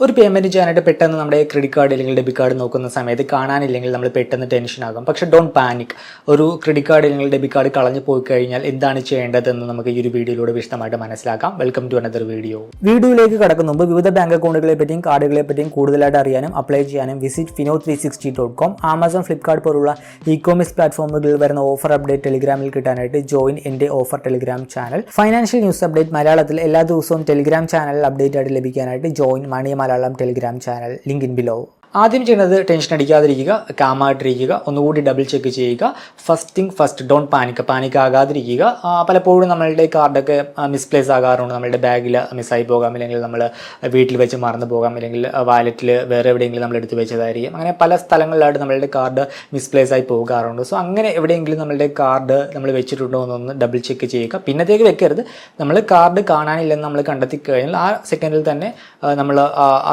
ഒരു പേയ്മെന്റ് ചെയ്യാനായിട്ട് പെട്ടെന്ന് നമ്മുടെ ക്രെഡിറ്റ് കാർഡ് അല്ലെങ്കിൽ ഡെബിറ്റ് കാർഡ് നോക്കുന്ന സമയത്ത് കാണാനില്ലെങ്കിൽ നമ്മൾ പെട്ടെന്ന് ടെൻഷൻ ആകും. പക്ഷെ ഡോണ്ട് പാനിക് ഒരു ക്രെഡിറ്റ് കാർഡ് അല്ലെങ്കിൽ ഡെബിറ്റ് കാർഡ് കളഞ്ഞു പോയി കഴിഞ്ഞാൽ എന്താണ് ചെയ്യേണ്ടതെന്ന് നമുക്ക് ഈ ഒരു വീഡിയോയിലൂടെ വിശദമായിട്ട് മനസ്സിലാക്കാം. വെൽക്കം ടു അനദർ വീഡിയോ വീഡിയോയിലേക്ക് കടക്കുന്ന മുമ്പ് വിവിധ ബാങ്ക് അക്കൗണ്ടുകളെ പറ്റിയും കാർഡുകളെ പറ്റിയും കൂടുതലായിട്ട് അറിയാനും അപ്ലൈ ചെയ്യാനും visit Fino three sixty dot com Amazon Flipkart പോലുള്ള ഇ കോമേഴ്സ് പ്ലാറ്റ്ഫോമുകളിൽ വരുന്ന ഓഫർ അപ്ഡേറ്റ് ടെലിഗ്രാമിൽ കിട്ടാനായിട്ട് ജോയിൻ എന്റെ offer Telegram channel financial news update മലയാളത്തിൽ എല്ലാ ദിവസവും ടെലിഗ്രാം ചാനലിൽ അപ്ഡേറ്റ് ആയിട്ട് ലഭിക്കാനായിട്ട് join money Malayalam Telegram channel link in below ആദ്യം ചെയ്യുന്നത് ടെൻഷൻ അടിക്കാതിരിക്കുക കാമായിട്ടിരിക്കുക ഒന്നുകൂടി ഡബിൾ ചെക്ക് ചെയ്യുക. First thing first don't panic panic ആകാതിരിക്കുക. പലപ്പോഴും നമ്മളുടെ കാർഡൊക്കെ മിസ്പ്ലേസ് ആകാറുണ്ട്. നമ്മളുടെ ബാഗിൽ മിസ്സായി പോകാം. അല്ലെങ്കിൽ നമ്മൾ വീട്ടിൽ വെച്ച് മറന്നു പോകാം. അല്ലെങ്കിൽ വാലറ്റിൽ വേറെ എവിടെയെങ്കിലും നമ്മൾ എടുത്തു വെച്ചതായിരിക്കും. അങ്ങനെ പല സ്ഥലങ്ങളിലായിട്ട് നമ്മളുടെ കാർഡ് മിസ്പ്ലേസ് ആയി പോകാറുണ്ട്. സോ അങ്ങനെ എവിടെയെങ്കിലും നമ്മളുടെ കാർഡ് നമ്മൾ വെച്ചിട്ടുണ്ടോ എന്നൊന്ന് ഡബിൾ ചെക്ക് ചെയ്യുക. പിന്നത്തേക്ക് വെക്കരുത്. നമ്മൾ കാർഡ് കാണാനില്ലെന്ന് നമ്മൾ കണ്ടെത്തി കഴിഞ്ഞാൽ ആ സെക്കൻഡിൽ തന്നെ നമ്മൾ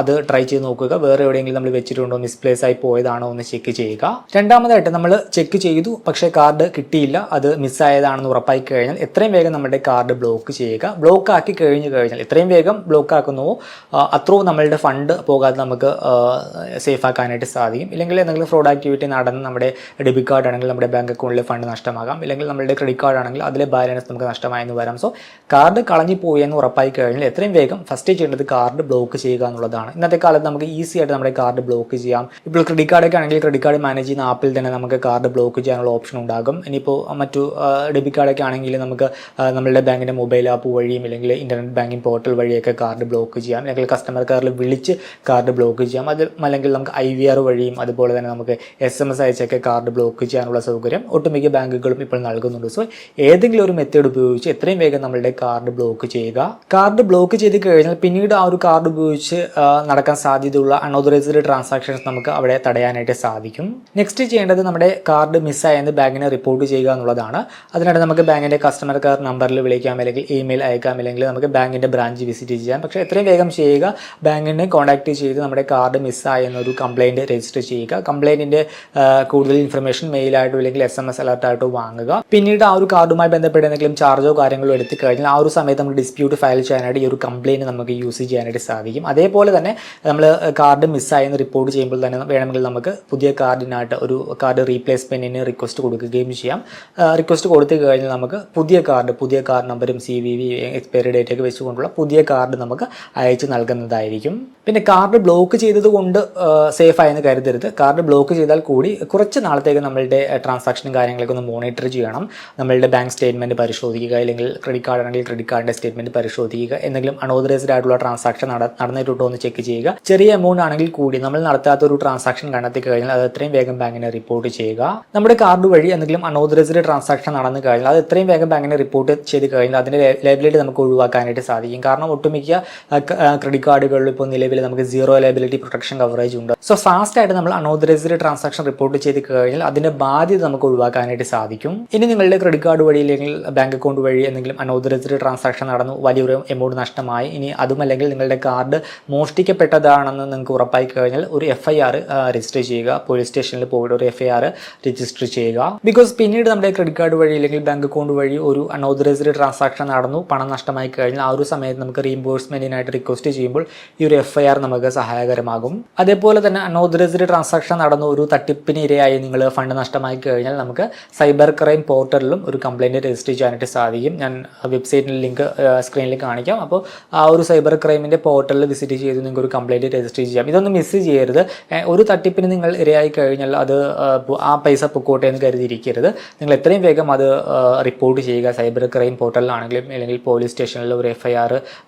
അത് ട്രൈ ചെയ്ത് നോക്കുക. വേറെ എവിടെയെങ്കിലും നമ്മൾ വെച്ചിട്ടുണ്ടോ മിസ്പ്ലേസ് ആയി പോയതാണോ എന്ന് ചെക്ക് ചെയ്യുക. രണ്ടാമതായിട്ട് നമ്മൾ ചെക്ക് ചെയ്തു പക്ഷേ കാർഡ് കിട്ടിയില്ല അത് മിസ്സായതാണെന്ന് ഉറപ്പായി കഴിഞ്ഞാൽ എത്രയും വേഗം നമ്മുടെ കാർഡ് ബ്ലോക്ക് ചെയ്യുക. ബ്ലോക്ക് ആക്കി കഴിഞ്ഞു കഴിഞ്ഞാൽ എത്രയും വേഗം ബ്ലോക്ക് ആക്കുന്നുവോ അത്രയും നമ്മളുടെ ഫണ്ട് പോകാതെ നമുക്ക് സേഫ് ആക്കാനായിട്ട് സാധിക്കും. ഇല്ലെങ്കിൽ എന്തെങ്കിലും ഫ്രോഡ് ആക്ടിവിറ്റി നടന്ന് നമ്മുടെ ഡെബിറ്റ് കാർഡ് ആണെങ്കിൽ നമ്മുടെ ബാങ്ക് അക്കൗണ്ടിലെ ഫണ്ട് നഷ്ടമാകാം. ഇല്ലെങ്കിൽ നമ്മുടെ ക്രെഡിറ്റ് കാർഡ് ആണെങ്കിൽ അതിലെ ബാലൻസ് നമുക്ക് നഷ്ടമായെന്ന് വരാം. സോ കാർഡ് കളഞ്ഞു പോയി എന്ന് ഉറപ്പായി കഴിഞ്ഞാൽ എത്രയും വേഗം ഫസ്റ്റ് ചെയ്യേണ്ടത് കാർഡ് ബ്ലോക്ക് ചെയ്യുക എന്നുള്ളതാണ്. ഇന്നത്തെ കാലത്ത് നമുക്ക് ഈസി ആയിട്ട് നമ്മുടെ കാർഡ് ബ്ലോക്ക് ചെയ്യാം. ഇപ്പോൾ ക്രെഡിറ്റ് കാർഡൊക്കെ ആണെങ്കിൽ ക്രെഡിറ്റ് കാർഡ് മാനേജ് ചെയ്യുന്ന ആപ്പിൽ തന്നെ നമുക്ക് കാർഡ് ബ്ലോക്ക് ചെയ്യാനുള്ള ഓപ്ഷൻ ഉണ്ടാകും. ഇനിയിപ്പോൾ മറ്റു ഡെബിറ്റ് കാർഡൊക്കെ ആണെങ്കിൽ നമുക്ക് നമ്മളുടെ ബാങ്കിന്റെ മൊബൈൽ ആപ്പ് വഴിയും അല്ലെങ്കിൽ ഇന്റർനെറ്റ് ബാങ്കിങ് പോർട്ടൽ വഴിയൊക്കെ കാർഡ് ബ്ലോക്ക് ചെയ്യാം. അല്ലെങ്കിൽ കസ്റ്റമർ കെയറിൽ വിളിച്ച് കാർഡ് ബ്ലോക്ക് ചെയ്യാം. അത് അല്ലെങ്കിൽ നമുക്ക് ഐ വി ആർ വഴിയും അതുപോലെ തന്നെ നമുക്ക് എസ് എം എസ് അയച്ചൊക്കെ കാർഡ് ബ്ലോക്ക് ചെയ്യാനുള്ള സൗകര്യം ഒട്ടുമിക്ക ബാങ്കുകളും ഇപ്പോൾ നൽകുന്നുണ്ട്. സോ ഏതെങ്കിലും ഒരു മെത്തേഡ് ഉപയോഗിച്ച് എത്രയും വേഗം നമ്മളുടെ കാർഡ് ബ്ലോക്ക് ചെയ്യുക. കാർഡ് ബ്ലോക്ക് ചെയ്ത് കഴിഞ്ഞാൽ പിന്നീട് ആ ഒരു കാർഡ് ഉപയോഗിച്ച് നടക്കാൻ സാധ്യതയുള്ള അൺഓതറൈസ്ഡ് ട്രാൻസാക്ഷൻസ് നമുക്ക് അവിടെ തടയാനായിട്ട് സാധിക്കും. നെക്സ്റ്റ് ചെയ്യേണ്ടത് നമ്മുടെ കാർഡ് മിസ്സായെന്ന് ബാങ്കിനെ റിപ്പോർട്ട് ചെയ്യുക എന്നുള്ളതാണ്. അതിനായിട്ട് നമുക്ക് ബാങ്കിന്റെ കസ്റ്റമർ കെയർ നമ്പറിൽ വിളിക്കാം അല്ലെങ്കിൽ ഇമെയിൽ അയക്കാം അല്ലെങ്കിൽ നമുക്ക് ബാങ്കിന്റെ ബ്രാഞ്ച് വിസിറ്റ് ചെയ്യാം. പക്ഷേ എത്രയും വേഗം ചെയ്യുക ബാങ്കിനെ കോൺടാക്ട് ചെയ്ത് നമ്മുടെ കാർഡ് മിസ്സായെന്നൊരു കംപ്ലയിന്റ് രജിസ്റ്റർ ചെയ്യുക. കംപ്ലയിന്റിന്റെ കൂടുതൽ ഇൻഫർമേഷൻ മെയിലായിട്ടോ അല്ലെങ്കിൽ എസ് എം എസ് അലർട്ടായിട്ടോ വാങ്ങുക. പിന്നീട് ആ ഒരു കാർഡുമായി ബന്ധപ്പെട്ട് എന്തെങ്കിലും ചാർജോ കാര്യങ്ങളോ എടുത്തു കഴിഞ്ഞാൽ ആ ഒരു സമയത്ത് നമ്മൾ ഡിസ്പ്യൂട്ട് ഫയൽ ചെയ്യാനായിട്ട് ഈ ഒരു കംപ്ലയിന്റ് നമുക്ക് യൂസ് ചെയ്യാനായിട്ട് സാധിക്കും. അതേപോലെ തന്നെ നമ്മൾ കാർഡ് മിസ്സായെന്ന് റിപ്പോർട്ട് ചെയ്യുമ്പോൾ തന്നെ വേണമെങ്കിൽ നമുക്ക് പുതിയ കാർഡിനായിട്ട് ഒരു കാർഡ് റീപ്ലേസ്മെന്റിന് റിക്വസ്റ്റ് കൊടുക്കുകയും ചെയ്യാം. റിക്വസ്റ്റ് കൊടുത്തു കഴിഞ്ഞാൽ നമുക്ക് പുതിയ കാർഡ് പുതിയ കാർഡ് നമ്പറും C V V expiry date ഒക്കെ വെച്ചുകൊണ്ടുള്ള പുതിയ കാർഡ് നമുക്ക് അയച്ചു നൽകുന്നതായിരിക്കും. പിന്നെ കാർഡ് ബ്ലോക്ക് ചെയ്തതുകൊണ്ട് സേഫ് ആയെന്ന് കരുതരുത്. കാർഡ് ബ്ലോക്ക് ചെയ്താൽ കൂടി കുറച്ച് നാളത്തേക്ക് നമ്മളുടെ ട്രാൻസാക്ഷനും കാര്യങ്ങളൊക്കെ ഒന്ന് മോണിറ്റർ ചെയ്യണം. നമ്മളുടെ ബാങ്ക് സ്റ്റേറ്റ്മെന്റ് പരിശോധിക്കുക അല്ലെങ്കിൽ ക്രെഡിറ്റ് കാർഡ് ആണെങ്കിൽ ക്രെഡിറ്റ് കാർഡിന്റെ സ്റ്റേറ്റ്മെന്റ് പരിശോധിക്കുക. എന്തെങ്കിലും അണോതറൈസ്ഡ് ആയിട്ടുള്ള ട്രാൻസാക്ഷൻ നടന്നിട്ടുണ്ടോ എന്ന് ചെക്ക് ചെയ്യുക. ചെറിയ എമൗണ്ട് ആണെങ്കിൽ കൂടി നമ്മൾ നടത്താത്ത ഒരു ട്രാൻസാക്ഷൻ കണ്ടെത്തി കഴിഞ്ഞാൽ അത് എത്രയും വേഗം ബാങ്കിനെ റിപ്പോർട്ട് ചെയ്യുക. നമ്മുടെ കാർഡ് വഴി എന്തെങ്കിലും അൺഓതറൈസ്ഡ് ട്രാൻസാക്ഷൻ നടന്നു കഴിഞ്ഞാൽ അത് എത്രയും വേഗം ബാങ്കിനെ റിപ്പോർട്ട് ചെയ്ത് കഴിഞ്ഞാൽ അതിന്റെ ലൈബിലിറ്റി നമുക്ക് ഒഴിവാക്കാനായിട്ട് സാധിക്കും. കാരണം ഒട്ടുമിക്ക ക്രെഡിറ്റ് കാർഡുകളിൽ ഇപ്പോൾ നിലവിൽ നമുക്ക് സീറോ ലൈബിലിറ്റി പ്രൊട്ടക്ഷൻ കവറേജ് ഉണ്ട്. സോ ഫാസ്റ്റ് ആയിട്ട് നമ്മൾ അൺഓതറൈസ്ഡ് ട്രാൻസാക്ഷൻ റിപ്പോർട്ട് ചെയ്ത് കഴിഞ്ഞാൽ അതിന്റെ ബാധ്യത നമുക്ക് ഒഴിവാക്കാനായിട്ട് സാധിക്കും. ഇനി നിങ്ങളുടെ ക്രെഡിറ്റ് കാർഡ് വഴി അല്ലെങ്കിൽ ബാങ്ക് അക്കൗണ്ട് വഴി എന്തെങ്കിലും അൺഓതറൈസ്ഡ് ട്രാൻസാക്ഷൻ നടന്നു വലിയൊരു എമൗണ്ട് നഷ്ടമായി ഇനി അതുമല്ലെങ്കിൽ നിങ്ങളുടെ കാർഡ് മോഷ്ടിക്കപ്പെട്ടതാണെന്ന് നിങ്ങൾക്ക് ഉറപ്പായി കഴിഞ്ഞാൽ ഒരു എഫ് ഐ ആർ രജിസ്റ്റർ ചെയ്യുക. പോലീസ് സ്റ്റേഷനിൽ പോയിട്ട് ഒരു എഫ് ഐ ആർ രജിസ്റ്റർ ചെയ്യുക. ബിക്കോസ് പിന്നീട് നമ്മുടെ ക്രെഡിറ്റ് കാർഡ് വഴി അല്ലെങ്കിൽ ബാങ്ക് അക്കൗണ്ട് വഴി ഒരു അൺഓതറൈസ്ഡ് ട്രാൻസാക്ഷൻ നടന്നു. പണം നഷ്ടമായി കഴിഞ്ഞാൽ ആ ഒരു സമയത്ത് നമുക്ക് റീഇംബേഴ്സ്മെന്റിനായിട്ട് റിക്വസ്റ്റ് ചെയ്യുമ്പോൾ ഈ ഒരു എഫ് ഐ ആർ നമുക്ക് സഹായകരമാകും. അതേപോലെ തന്നെ അൺഓതറൈസ്ഡ് ട്രാൻസാക്ഷൻ നടന്നു ഒരു തട്ടിപ്പിന് ഇരയായി നിങ്ങൾ ഫണ്ട് നഷ്ടമായി കഴിഞ്ഞാൽ നമുക്ക് സൈബർ ക്രൈം പോർട്ടലിലും ഒരു കംപ്ലയിന്റ് രജിസ്റ്റർ ചെയ്യാനായിട്ട് സാധിക്കും. ഞാൻ വെബ്സൈറ്റിന്റെ ലിങ്ക് സ്ക്രീനിൽ കാണിക്കാം. അപ്പോൾ ആ ഒരു സൈബർ ക്രൈമിന്റെ പോർട്ടലിൽ വിസിറ്റ് ചെയ്ത് നിങ്ങൾക്ക് ഒരു കംപ്ലയിന്റ് രജിസ്റ്റർ ചെയ്യാം. ഇതൊന്നും മിസ് ചെയ്യരുത്. ഏ, ഒരു തട്ടിപ്പിന് നിങ്ങൾ ഇരയായി കഴിഞ്ഞാൽ അത് ആ, പൈസ പൊക്കോട്ടെ എന്ന് കരുതിയിരിക്കരുത്. നിങ്ങൾ എത്രയും വേഗം അത് റിപ്പോർട്ട് ചെയ്യുക. സൈബർ ക്രൈം പോർട്ടലിലാണെങ്കിലും അല്ലെങ്കിൽ പോലീസ് സ്റ്റേഷനിൽ ഒരു എഫ്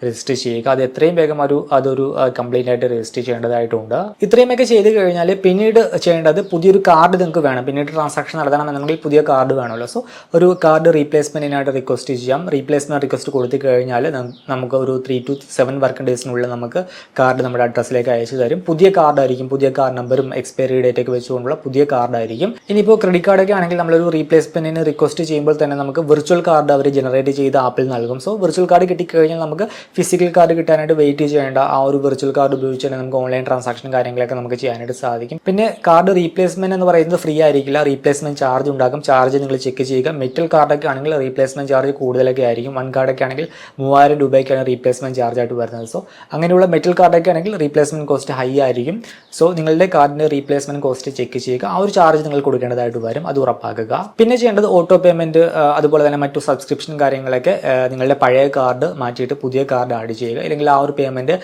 രജിസ്റ്റർ ചെയ്യുക. അത് എത്രയും വേഗം ഒരു അതൊരു കംപ്ലൈന്റ് ആയിട്ട് രജിസ്റ്റർ ചെയ്യേണ്ടതായിട്ടുണ്ട്. ഇത്രയുമൊക്കെ ചെയ്ത് കഴിഞ്ഞാൽ പിന്നീട് ചെയ്യേണ്ടത് പുതിയൊരു കാർഡ് നിങ്ങൾക്ക് വേണം. പിന്നീട് ട്രാൻസാക്ഷൻ നടത്തണമെന്നുണ്ടെങ്കിൽ പുതിയ കാർഡ് വേണമല്ലോ. സോ ഒരു കാർഡ് റീപ്ലേസ്മെന്റിനായിട്ട് റിക്വസ്റ്റ് ചെയ്യാം. റീപ്ലേസ്മെന്റ് റിക്വസ്റ്റ് കൊടുത്തു കഴിഞ്ഞാൽ നമുക്ക് ഒരു ത്രീ ടു സെവൻ വർക്കിംഗ് ഡേയ്സിനുള്ളിൽ നമുക്ക് കാർഡ് നമ്മുടെ അഡ്രസ്സിലേക്ക് അയച്ചു തരും. പുതിയ കാർഡ് കാർഡായിരിക്കും പുതിയ കാർഡ് നമ്പറും എക്സ്പയറി ഡേറ്റ് ഒക്കെ വെച്ചുകൊണ്ടുള്ള പുതിയ കാർഡായിരിക്കും. ഇനിയിപ്പോൾ ക്രെഡിറ്റ് കാർഡൊക്കെ ആണെങ്കിൽ നമ്മളൊരു റീപ്ലേസ്മെന്റിന് റിക്വസ്റ്റ് ചെയ്യുമ്പോൾ തന്നെ നമുക്ക് വെർച്വൽ കാർഡ് അവർ ജനറേറ്റ് ചെയ്ത് ആപ്പിൽ നൽകും. സോ വെർച്വൽ കാർഡ് കിട്ടിക്കഴിഞ്ഞാൽ നമുക്ക് ഫിസിക്കൽ കാർഡ് കിട്ടാനായിട്ട് വെയിറ്റ് ചെയ്യേണ്ട ആ ഒരു വെർച്വൽ കാർഡ് ഉപയോഗിച്ച് തന്നെ നമുക്ക് ഓൺലൈൻ ട്രാൻസാക്ഷൻ കാര്യങ്ങളൊക്കെ നമുക്ക് ചെയ്യാനായിട്ട് സാധിക്കും. പിന്നെ കാർഡ് റീപ്ലേസ്മെന്റ് എന്ന് പറയുന്നത് ഫ്രീ ആയിരിക്കില്ല. റീപ്ലേസ്മെന്റ് ചാർജ് ഉണ്ടാകും. ചാർജ് നിങ്ങൾ ചെക്ക് ചെയ്യുക. മെറ്റൽ കാർഡൊക്കെ ആണെങ്കിൽ റീപ്ലേസ്മെന്റ് ചാർജ് കൂടുതലൊക്കെ ആയിരിക്കും. വൺ കാർഡൊക്കെ ആണെങ്കിൽ മൂവായിരം രൂപയ്ക്കാണ് റീപ്ലേസ്മെന്റ് ചാർജ് ആയിട്ട് വരുന്നത്. സോ അങ്ങനെയുള്ള മെറ്റൽ കാർഡൊക്കെ ആണെങ്കിൽ റീപ്ലേസ്മെന്റ് കോസ്റ്റ് ഹൈ ആയിരിക്കും. സോ നിങ്ങളുടെ കാർഡിന്റെ റീപ്ലേസ്മെന്റ് കോസ്റ്റ് ചെക്ക് ചെയ്യുക. ആ ഒരു ചാർജ് നിങ്ങൾ കൊടുക്കേണ്ടതായിട്ട് വരും. അത് ഉറപ്പാക്കുക. പിന്നെ ചെയ്യേണ്ടത് ഓട്ടോ പേയ്മെന്റ് അതുപോലെ തന്നെ മറ്റു സബ്സ്ക്രിപ്ഷൻ കാര്യങ്ങളൊക്കെ നിങ്ങളുടെ പഴയ കാർഡ് മാറ്റിയിട്ട് പുതിയ കാർഡ് ആഡ് ചെയ്യുക. അല്ലെങ്കിൽ ആ ഒരു പേയ്മെന്റ്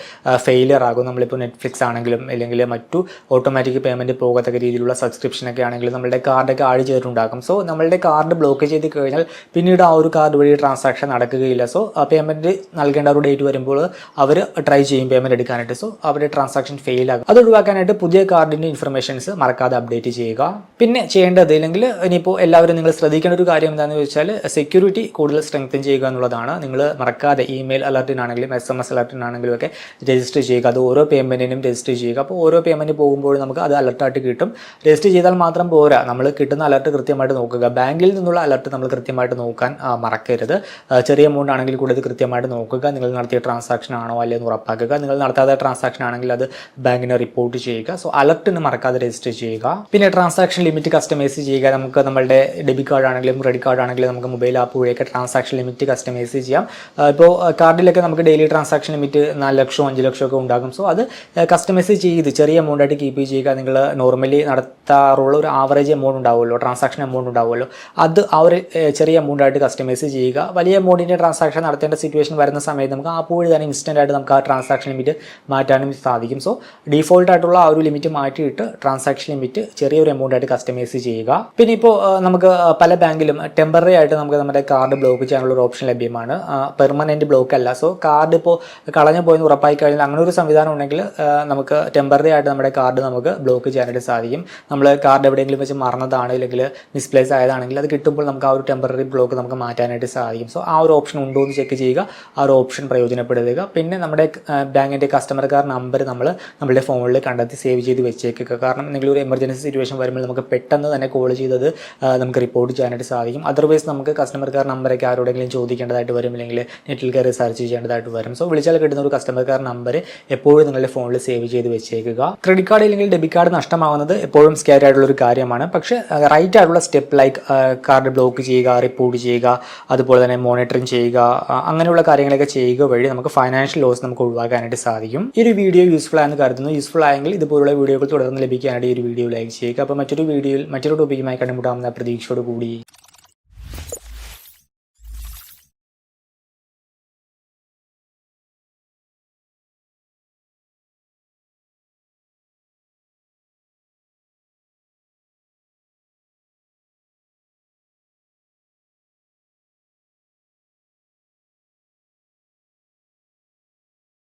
ഫെയിലിയർ ആകും. നമ്മളിപ്പോൾ നെറ്റ്ഫ്ലിക്സ് ആണെങ്കിലും അല്ലെങ്കിൽ മറ്റു ഓട്ടോമാറ്റിക് പേയ്മെന്റ് പോകത്തക്ക രീതിയിലുള്ള സബ്സ്ക്രിപ്ഷൻ ഒക്കെ ആണെങ്കിലും നമ്മുടെ കാർഡൊക്കെ ആഡ് ചെയ്തിട്ടുണ്ടാകും. സോ നമ്മളുടെ കാർഡ് ബ്ലോക്ക് ചെയ്ത് കഴിഞ്ഞാൽ പിന്നീട് ആ ഒരു കാർഡ് വഴി ട്രാൻസാക്ഷൻ നടക്കുകയില്ല. സോ പേയ്മെന്റ് നൽകേണ്ട ഒരു ഡേറ്റ് വരുമ്പോൾ അവർ ട്രൈ ചെയ്യും പേയ്മെന്റ് എടുക്കാനായിട്ട്. സോ അവരുടെ ട്രാൻസാക്ഷൻ ഫെയിൽ ആകും. അത് ഒഴിവാക്കാനായിട്ട് പുതിയ കാർഡിന്റെ ഇൻഫർമേഷൻസ് മറക്കാതെ അപ്ഡേറ്റ് ചെയ്യുക. പിന്നെ ചെയ്യേണ്ടത് ഇല്ലെങ്കിൽ ഇനിയിപ്പോൾ എല്ലാവരും നിങ്ങൾ ശ്രദ്ധിക്കേണ്ട ഒരു കാര്യം എന്താണെന്ന് വെച്ചാൽ സെക്യൂരിറ്റി കൂടുതൽ സ്ട്രെങ്തൻ ചെയ്യുക എന്നുള്ളതാണ്. നിങ്ങൾ മറക്കാതെ ഇമെയിൽ അലർട്ടിനാണെങ്കിലും എസ് എം എസ് അലർട്ടിനാണെങ്കിലും ഒക്കെ രജിസ്റ്റർ ചെയ്യുക. അത് ഓരോ പേയ്മെന്റിനും രജിസ്റ്റർ ചെയ്യുക. അപ്പോൾ ഓരോ പേയ്മെന്റ് പോകുമ്പോഴും നമുക്ക് അത് അലർട്ടായിട്ട് കിട്ടും. രജിസ്റ്റർ ചെയ്താൽ മാത്രം പോരാ. നമ്മൾ കിട്ടുന്ന അലർട്ട് കൃത്യമായിട്ട് നോക്കുക. ബാങ്കിൽ നിന്നുള്ള അലർട്ട് നമ്മൾ കൃത്യമായിട്ട് നോക്കാൻ മറക്കരുത്. ചെറിയ എമൗണ്ട് ആണെങ്കിൽ കൂടി അത് കൃത്യമായിട്ട് നോക്കുക. നിങ്ങൾ നടത്തിയ ട്രാൻസാക്ഷൻ ആണോ അല്ലെന്ന് ഉറപ്പാക്കുക. നിങ്ങൾ നടത്താത്ത ട്രാൻസാക്ഷൻ ആണെങ്കിൽ അത് ബാങ്കിനെ റിപ്പോർട്ട് ചെയ്യുക. സോ അലർട്ട് അലർട്ടിന് മറക്കാതെ രജിസ്റ്റർ ചെയ്യുക. പിന്നെ ട്രാൻസാക്ഷൻ ലിമിറ്റ് കസ്റ്റമൈസ് ചെയ്യുക. നമുക്ക് നമ്മുടെ ഡെബിറ്റ് കാർഡ് ആണെങ്കിലും ക്രെഡിറ്റ് കാർഡ് ആണെങ്കിലും നമുക്ക് മൊബൈൽ ആപ്പ് വഴിയൊക്കെ ട്രാൻസാക്ഷൻ ലിമിറ്റ് കസ്റ്റമൈസ് ചെയ്യാം. ഇപ്പോൾ കാർഡിലൊക്കെ നമുക്ക് ഡെയിലി ട്രാൻസാക്ഷൻ ലിമിറ്റ് നാല് ലക്ഷം അഞ്ച് ലക്ഷം ഒക്കെ ഉണ്ടാകും. സോ അത് കസ്റ്റമൈസ് ചെയ്ത് ചെറിയ എമൗണ്ട് ആയിട്ട് കീപ്പ് ചെയ്യുക. നിങ്ങൾ നോർമലി നടത്താറുള്ള ഒരു ആവറേജ് എമൗണ്ട് ഉണ്ടാവുമല്ലോ. ട്രാൻസാക്ഷൻ എമൗണ്ട് ഉണ്ടാവുമല്ലോ. അത് ആ ഒരു ചെറിയ എമൗണ്ട് ആയിട്ട് കസ്റ്റമൈസ് ചെയ്യുക. വലിയ എമൗണ്ടിന്റെ ട്രാൻസാക്ഷൻ നടത്തേണ്ട സിറ്റുവേഷൻ വരുന്ന സമയത്ത് നമുക്ക് ആപ്പ് വഴി തന്നെ ഇൻസ്റ്റന്റ് ആയിട്ട് നമുക്ക് ആ ട്രാൻസാക്ഷൻ ലിമിറ്റ് മാറ്റാനും സാധിക്കും. സോ ഡീഫോൾട്ട് ആയിട്ടുള്ള ആ ഒരു ലിമിറ്റ് മാറ്റിയിട്ട് ട്രാൻസാക്ഷൻ ലിമിറ്റ് ചെറിയൊരു എമൗണ്ട് ആയിട്ട് കസ്റ്റമൈസ് ചെയ്യുക. പിന്നെ ഇപ്പോൾ നമുക്ക് പല ബാങ്കിലും ടെമ്പററി ആയിട്ട് നമുക്ക് നമ്മുടെ കാർഡ് ബ്ലോക്ക് ചെയ്യാനുള്ള ഒരു ഓപ്ഷൻ ലഭ്യമാണ്. പെർമനന്റ് ബ്ലോക്ക് അല്ല. സോ കാർഡ് ഇപ്പോൾ കളഞ്ഞു പോയെന്ന് ഉറപ്പായി കഴിഞ്ഞാൽ അങ്ങനെ ഒരു സംവിധാനം ഉണ്ടെങ്കിൽ നമുക്ക് ടെമ്പററി ആയിട്ട് നമ്മുടെ കാർഡ് നമുക്ക് ബ്ലോക്ക് ചെയ്യാനായിട്ട് സാധിക്കും. നമ്മൾ കാർഡ് എവിടെയെങ്കിലും വെച്ച് മറന്നതാണ് അല്ലെങ്കിൽ മിസ്പ്ലേസ് ആയതാണെങ്കിൽ അത് കിട്ടുമ്പോൾ നമുക്ക് ആ ഒരു ടെമ്പററി ബ്ലോക്ക് നമുക്ക് മാറ്റാനായിട്ട് സാധിക്കും. സോ ആ ഒരു ഓപ്ഷൻ ഉണ്ടോ എന്ന് ചെക്ക് ചെയ്യുക. ആ ഒരു ഓപ്ഷൻ പ്രയോജനപ്പെടുത്തുക. പിന്നെ നമ്മുടെ ബാങ്കിന്റെ കസ്റ്റമർ കെയർ നമ്പർ നമ്മൾ നമ്മുടെ ഫോണിൽ കണ്ടെത്തി സേവ് ചെയ്ത് വെച്ചേക്കുക കാരണം എന്തെങ്കിലും ഒരു എമർജൻസി സിറ്റുവേഷൻ വരുമ്പോൾ നമുക്ക് പെട്ടെന്ന് തന്നെ കോൾ ചെയ്തത് നമുക്ക് റിപ്പോർട്ട് ചെയ്യാനായിട്ട് സാധിക്കും. അതർവൈസ് നമുക്ക് കസ്റ്റമർ കെയർ നമ്പറൊക്കെ ആരോടെങ്കിലും ചോദിക്കേണ്ടതായിട്ട് വരും അല്ലെങ്കിൽ നെറ്റിൽ കയറി സെർച്ച് ചെയ്യേണ്ടതായിട്ട് വരും. സോ വിളിച്ചാൽ കിട്ടുന്ന ഒരു കസ്റ്റമർ കെയർ നമ്പർ എപ്പോഴും നിങ്ങളുടെ ഫോണിൽ സേവ് ചെയ്ത് വെച്ചേക്കുക. ക്രെഡിറ്റ് കാർഡ് ഇല്ലെങ്കിൽ ഡെബിറ്റ് കാർഡ് നഷ്ടമാവുന്നത് എപ്പോഴും സ്കാരി ആയിട്ടുള്ള ഒരു കാര്യമാണ്. പക്ഷേ റൈറ്റ് ആയിട്ടുള്ള സ്റ്റെപ്പ് ലൈക്ക് കാർഡ് ബ്ലോക്ക് ചെയ്യുക റിപ്പോർട്ട് ചെയ്യുക അതുപോലെ തന്നെ മോണിറ്ററിങ് ചെയ്യുക അങ്ങനെയുള്ള കാര്യങ്ങളൊക്കെ ചെയ്യുക വഴി നമുക്ക് ഫൈനാൻഷ്യൽ ലോസ് നമുക്ക് ഒഴിവാക്കാനായിട്ട് സാധിക്കും. ഈ ഒരു വീഡിയോ യൂസ്ഫുൾ ആയെന്ന് കരുതുന്നു. യൂസ്ഫുൾ ആയെങ്കിൽ ഇതുപോലുള്ള വീഡിയോകൾ തുടർന്ന് ലഭിക്കാനായിട്ട് ഈ ഒരു വീഡിയോ ലൈക്ക് ചെയ്യുക. അപ്പോൾ മറ്റൊരു വീഡിയോയിൽ മറ്റൊരു ടോപ്പിക്കുമായി കണ്ടുമുട്ടാവുന്ന പ്രതീക്ഷയോട് കൂടി